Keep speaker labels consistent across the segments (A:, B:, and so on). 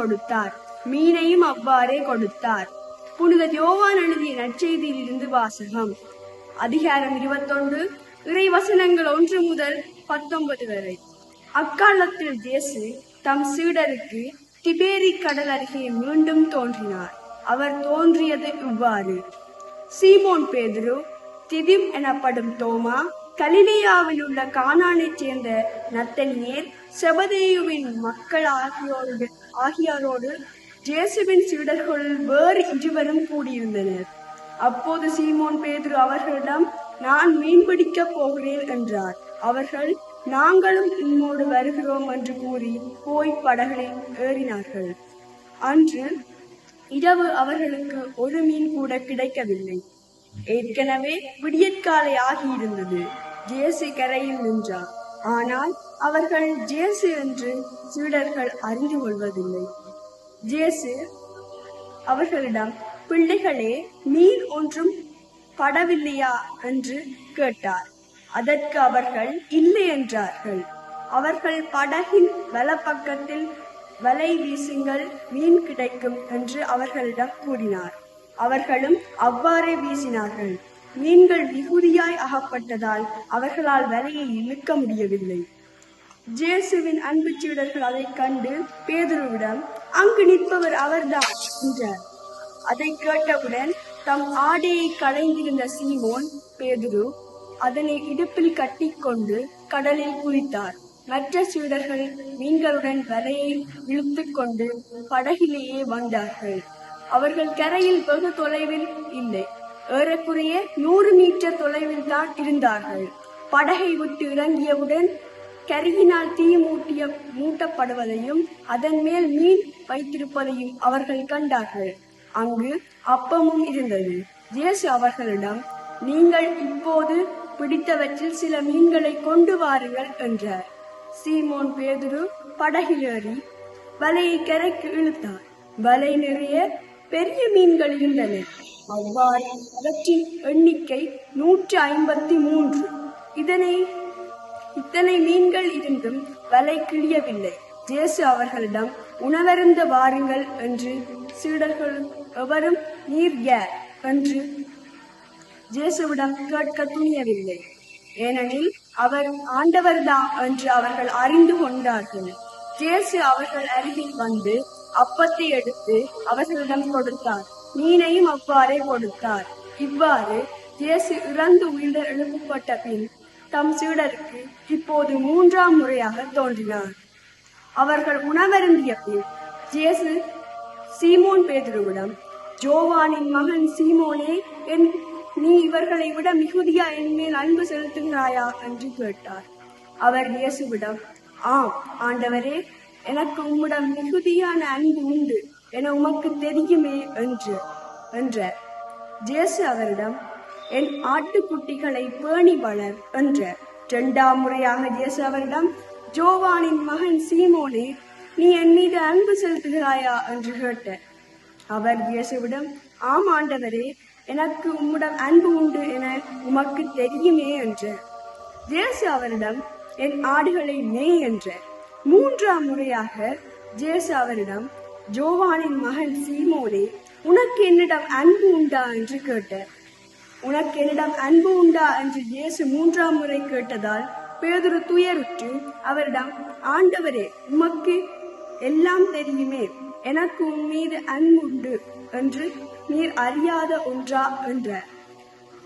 A: கொடுத்தார். மீனையும் அவ்வாறே கொடுத்தார். புனித யோவான் எழுதிய நற்செய்தியிலிருந்து வாசகம். அதிகாரம் இருபத்தொன்று இறை வசனங்கள் ஒன்று முதல் பத்தொன்பது வரை. அக்காலத்தில் இயேசு தம் சீடருக்கு திபேரி கடல் அருகே மீண்டும் தோன்றினார். அவர் தோன்றியது இவ்வாறு. சீமோன் பேதுரு திதிம் எனப்படும் தோமா கலிலேயாவில் உள்ள கானானைச் சேர்ந்த நத்தனியர் செபதேயுவின் மக்கள் ஆகியோருடன் ஆகியாரோடு ஜேசுவின் சீடர்கள் வேறு இருவரும் கூடியிருந்தனர். அப்போது சீமோன் பேதுரு அவர்களிடம் நான் மீன்பிடிக்க போகிறேன் என்றார். அவர்கள் நாங்களும் உம்மோடு வருகிறோம் என்று கூறி போய் படகளில் ஏறினார்கள். அன்று இரவு அவர்களுக்கு ஒரு மீன் கூட கிடைக்கவில்லை. ஏற்கனவே விடியற்காலை ஆகியிருந்தது. ஜேசு கரையில் நின்றார். ஆனால் அவர்கள் ஜேசு என்று சீடர்கள் அறிந்து கொள்வதில்லை. ஜேசு அவர்களிடம் பிள்ளைகளே மீன் ஒன்றும் படவில்லையா? என்று கேட்டார். அதற்கு அவர்கள் இல்லை என்றார்கள். அவர்கள் படகின் வலப்பக்கத்தில் வலை வீசுங்கள் மீன் கிடைக்கும் என்று அவர்களிடம் கூறினார். அவர்களும் அவ்வாறே வீசினார்கள். மீன்கள் மிகுதியாய் அகப்பட்டதால் அவர்களால் வலையை இழுக்க முடியவில்லை. ஜேசுவின் அன்பு சீடர்கள் அதைக் கண்டு பேதுருவிடம் அங்கு நிற்பவர் அவர்தான் என்றார். அதை கேட்டவுடன் தம் ஆடையை களைந்திருந்த சீமோன் பேதுரு அதனை இடுப்பில் கட்டிக்கொண்டு கடலில் குளித்தார் மற்ற சீடர்கள் மீன்களுடன் வலையை இழுத்து கொண்டு படகிலேயே வந்தார்கள். அவர்கள் கரையில் வெகு தொலைவில் இல்லை. ஏறக்குறைய நூறு மீட்டர் தொலைவில் தான் இருந்தார்கள். படகை விட்டு இறங்கியவுடன் கருகினால் தீ மூட்டிய மூட்டப்படுவதையும் அதன் மேல் மீன் வைத்திருப்பதையும் அவர்கள் கண்டார்கள். அங்கு அப்பமும் இருந்தது. ஜேசு அவர்களிடம் நீங்கள் இப்போது பிடித்தவற்றில் சில மீன்களை கொண்டு வாருங்கள் என்றார். சீமோன் பேதுரு படகில் ஏறி வலையை கரைக்கு இழுத்தார். வலை நிறைய பெரிய மீன்கள் இருந்தன. அவ்வாறு அவற்றின் எண்ணிக்கை நூற்று ஐம்பத்தி மூன்று. இதனை இத்தனை மீன்கள் இருந்தும் வலை கிழியவில்லை. ஜேசு அவர்களிடம் உணவருந்த வாருங்கள் என்று சீடர்கள் எவரும் நீர் யார் என்று ஜேசுவிடம் கேட்க துணியவில்லை. ஏனெனில் அவர் ஆண்டவர்தான் என்று அவர்கள் அறிந்து கொண்டார்கள். ஜேசு அவர்கள் அருகில் வந்து அப்பத்தை எடுத்து அவர்களிடம் கொடுத்தார். மீனையும் அவ்வாறே கொடுத்தார். இவ்வாறு இயேசு இறந்து உயிர் எழுப்பப்பட்ட பின் தம் சீடருக்கு இப்போது மூன்றாம் முறையாக தோன்றினார். அவர்கள் உணவருந்திய பின் ஜேசு சீமோன் பேதுருவிடம் ஜோவானின் மகன் சீமோனே என் நீ இவர்களை விட மிகுதியா என் மேல் அன்பு செலுத்துகிறாயா? என்று கேட்டார். அவர் இயேசுவிடம் ஆம் ஆண்டவரே எனக்கு உம்மிடம் மிகுதியான அன்பு உண்டு. என உமக்கு தெரியுமே என்று என்றார் ஜேசு அவரிடம் என் ஆட்டுக்குட்டிகளை பேணி வளர் என்ற இரண்டாம் முறையாக ஜேசு அவரிடம் ஜோவானின் மகன் சீமோனே நீ என் மீது அன்பு செலுத்துகிறாயா என்று கேட்டார் அவர் இயேசுவிடம் ஆம் ஆண்டவரே எனக்கு உம்முடம் அன்பு உண்டு என உமக்கு தெரியுமே என்றார் ஜேசு அவரிடம் என் ஆடுகளை மே என்றார் மூன்றாம் முறையாக ஜேசு அவரிடம் ஜோவானின் மகன் சீமோனே உனக்கு என்னிடம் அன்பு உண்டா என்று கேட்டார் உனக்கு என்னிடம் அன்பு உண்டா என்று இயேசு மூன்றாம் முறை கேட்டதால் பேதுரு துயருற்று அவரிடம் ஆண்டவரே உமக்கு எல்லாம் தெரியுமே எனக்கு உன் மீது அன்பு உண்டு என்று நீர் அறியாத ஒன்றா? என்றார்.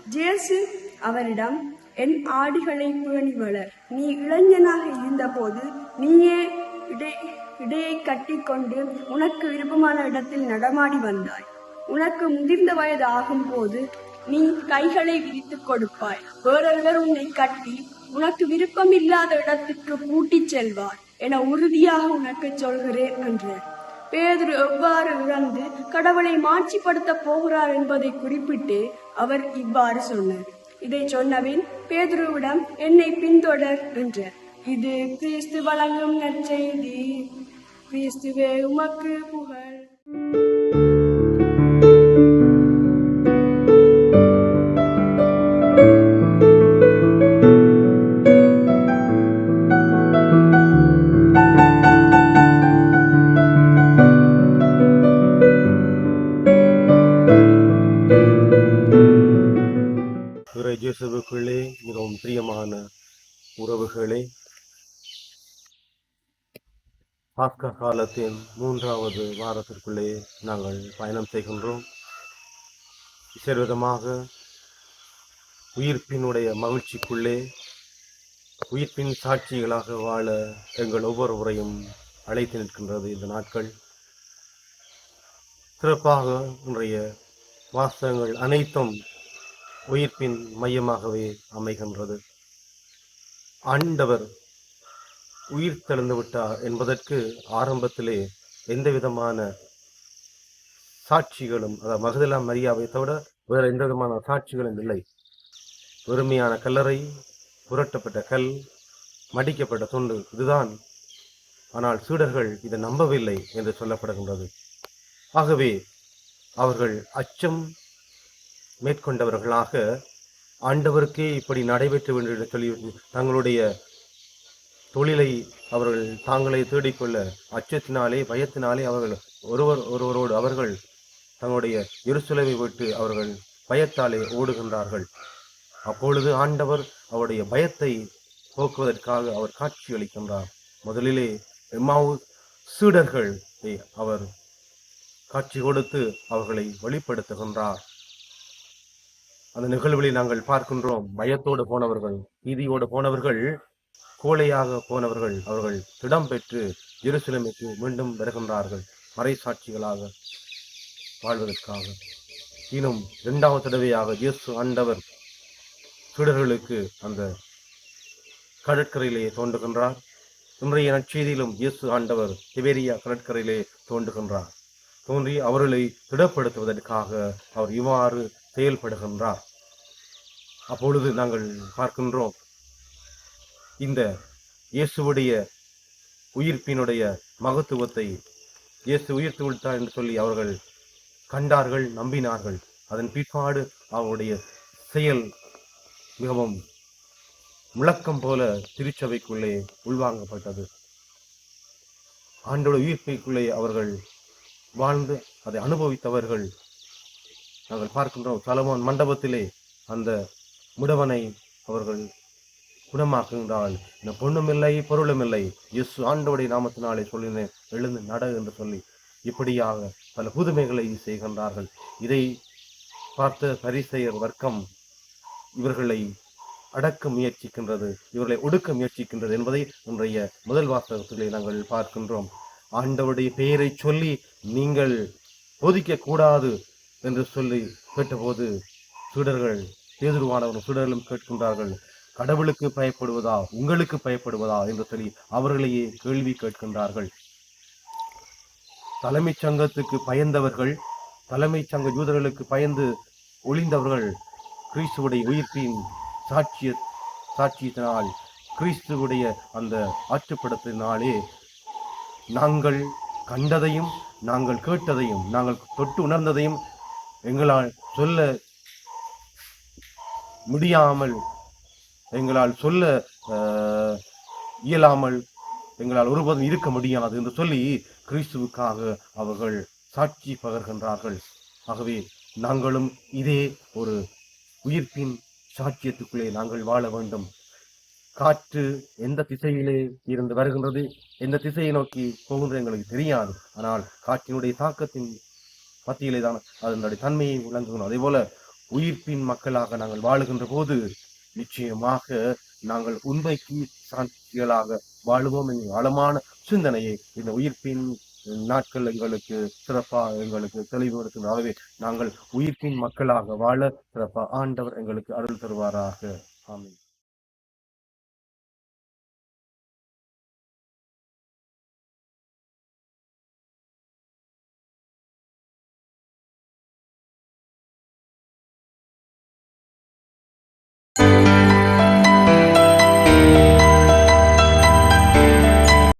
A: ஜேசு அவரிடம் என் ஆடுகளை பேணி வளர் நீ இளைஞனாக இருந்தபோது நீயே இடை இடையை கட்டிக்கொண்டு உனக்கு விருப்பமான இடத்தில் நடமாடி வந்தாய். உனக்கு முதிர்ந்த வயது ஆகும் போது நீ கைகளை விரித்துக் கொடுப்பாய். வேறொருவர் உன்னை கட்டி உனக்கு விருப்பமில்லாத இடத்துக்கு பூட்டிச் செல்வார் என உறுதியாக உனக்கு சொல்கிறேன் என்றார் பேதுரு எவ்வாறு இழந்து கடவுளை மாட்சிப்படுத்த போகிறார் என்பதை குறிப்பிட்டு அவர் இவ்வாறு சொன்னார். இதை சொன்னவின் பேதுருவிடம் என்னை பின்தொடர் என்றார் இது கிறிஸ்து வழங்கும் நற்செய்தி. Se e veio uma que.
B: பாஸ்கா காலத்தின் மூன்றாவது வாரத்திற்குள்ளே நாங்கள் பயணம் செய்கின்றோம். விசேர்விதமாக உயிர்ப்பினுடைய மகிழ்ச்சிக்குள்ளே உயிர்ப்பின் சாட்சிகளாக வாழ எங்கள் ஒவ்வொருவரையும் அழைத்து நிற்கின்றது இந்த நாட்கள். சிறப்பாக இன்றைய வாசகங்கள் அனைத்தும் உயிர்ப்பின் மையமாகவே அமைகின்றது. ஆண்டவர் உயிர் தழுந்துவிட்டார் என்பதற்கு ஆரம்பத்திலே எந்த விதமான சாட்சிகளும் அதாவது மகதலா மரியாவை தவிர வேறு எந்த விதமான சாட்சிகளும் இல்லை. வெறுமையான கல்லறை புரட்டப்பட்ட கல் மடிக்கப்பட்ட துண்டு இதுதான். ஆனால் சீடர்கள் இதை நம்பவில்லை என்று சொல்லப்படுகின்றது. ஆகவே அவர்கள் அச்சம் மேற்கொண்டவர்களாக ஆண்டவருக்கே இப்படி நடைபெற்ற வேண்டும் என்று சொல்லி தங்களுடைய தொழிலை அவர்கள் தாங்களை தேடிக்கொள்ள அச்சத்தினாலே பயத்தினாலே அவர்கள் ஒருவர் ஒருவரோடு அவர்கள் தங்களுடைய இருசுலவை விட்டு அவர்கள் பயத்தாலே ஓடுகின்றார்கள். அப்பொழுது ஆண்டவர் அவருடைய பயத்தை போக்குவதற்காக அவர் காட்சி அளிக்கின்றார். முதலிலே எம்மாவு சீடர்கள் அவர் காட்சி கொடுத்து அவர்களை வெளிப்படுத்துகின்றார். அந்த நிகழ்வுகளை நாங்கள் பார்க்கின்றோம். பயத்தோடு போனவர்கள் பீதியோடு போனவர்கள் கோழையாக போனவர்கள் அவர்கள் திடம் பெற்று மீண்டும் வருகின்றார்கள். மறைசாட்சிகளாக வாழ்வதற்காக. இன்னும் இரண்டாவது தடவையாக இயேசு ஆண்டவர் சீடர்களுக்கு அந்த கடற்கரையிலே தோன்றுகின்றார். இன்றைய நற்செய்தியிலும் இயேசு ஆண்டவர் திபேரியா கடற்கரையிலே தோன்றுகின்றார். தோன்றி அவர்களை திடப்படுத்துவதற்காக அவர் இவ்வாறு செயல்படுகின்றார். அப்பொழுது நாங்கள் பார்க்கின்றோம் இந்த இயேசுவுடைய உயிர்ப்பினுடைய மகத்துவத்தை இயேசு உயிர்த்து விட்டார் என்று சொல்லி அவர்கள் கண்டார்கள் நம்பினார்கள். அதன் பிற்பாடு அவருடைய செயல் மிகவும் முழக்கம் போல திருச்சபைக்குள்ளே உள்வாங்கப்பட்டது. ஆண்டோட உயிர்ப்பைக்குள்ளே அவர்கள் வாழ்ந்து அதை அனுபவித்தவர்கள் நாங்கள் பார்க்கின்றோம். சலமோன் மண்டபத்திலே அந்த முடவனை அவர்கள் குணமாக்குகின்றான் இந்த பொண்ணும் இல்லை பொருளும் இல்லை. எஸ் ஆண்டோடைய நாமத்தினாலே சொல்லினேன் எழுந்து நட என்று சொல்லி இப்படியாக பல புதுமைகளை செய்கின்றார்கள். இதை பார்த்த பரிசெயர் வர்க்கம் இவர்களை அடக்க முயற்சிக்கின்றது இவர்களை ஒடுக்க முயற்சிக்கின்றது என்பதை இன்றைய முதல் வாசகத்திலே நாங்கள் பார்க்கின்றோம். ஆண்டவருடைய பெயரை சொல்லி நீங்கள் போதிக்க கூடாது என்று சொல்லி கேட்டபோது சீடர்கள் பேதுருவானவர்கள் சீடர்களும் கேட்கின்றார்கள். கடவுளுக்கு பயப்படுவதா உங்களுக்கு பயப்படுவதா என்று சொல்லி அவர்களையே கேள்வி கேட்கின்றார்கள். தலைமைச் சங்கத்துக்கு பயந்தவர்கள் தலைமைச் சங்க யூதர்களுக்கு பயந்து ஒளிந்தவர்கள் கிறிஸ்துவுடைய உயிர்ப்பின் சாட்சிய சாட்சியத்தினால் கிறிஸ்துவுடைய அந்த ஆற்றுப்படத்தினாலே நாங்கள் கண்டதையும் நாங்கள் கேட்டதையும் நாங்கள் தொட்டு உணர்ந்ததையும் எங்களால் சொல்ல முடியாமல் எங்களால் சொல்ல இயலாமல் எங்களால் ஒருபோதும் இருக்க முடியாது என்று சொல்லி கிறிஸ்துவுக்காக அவர்கள் சாட்சி பகர்கின்றார்கள். ஆகவே நாங்களும் இதே ஒரு உயிர்ப்பின் சாட்சியத்துக்குள்ளே நாங்கள் வாழ வேண்டும். காற்று எந்த திசையிலே இருந்து வருகின்றது எந்த திசையை நோக்கி போகின்றது எங்களுக்கு தெரியாது. ஆனால் காற்றினுடைய தாக்கத்தின் மத்தியிலே தான் அதனுடைய தன்மையை விளங்குகிறோம் அதே போல உயிர்ப்பின் மக்களாக நாங்கள் வாழுகின்ற போது நிச்சயமாக நாங்கள் உண்மைக்கு சாட்சிகளாக வாழுவோம். என்ற ஆழமான சிந்தனையை இந்த உயிர்ப்பின் நாட்கள் எங்களுக்கு சிறப்பாக எங்களுக்கு தெளிவுபடுத்தும் நாங்கள் உயிர்ப்பின் மக்களாக வாழ சிறப்பாக ஆண்டவர் எங்களுக்கு அருள் தருவாராக. ஆமென்.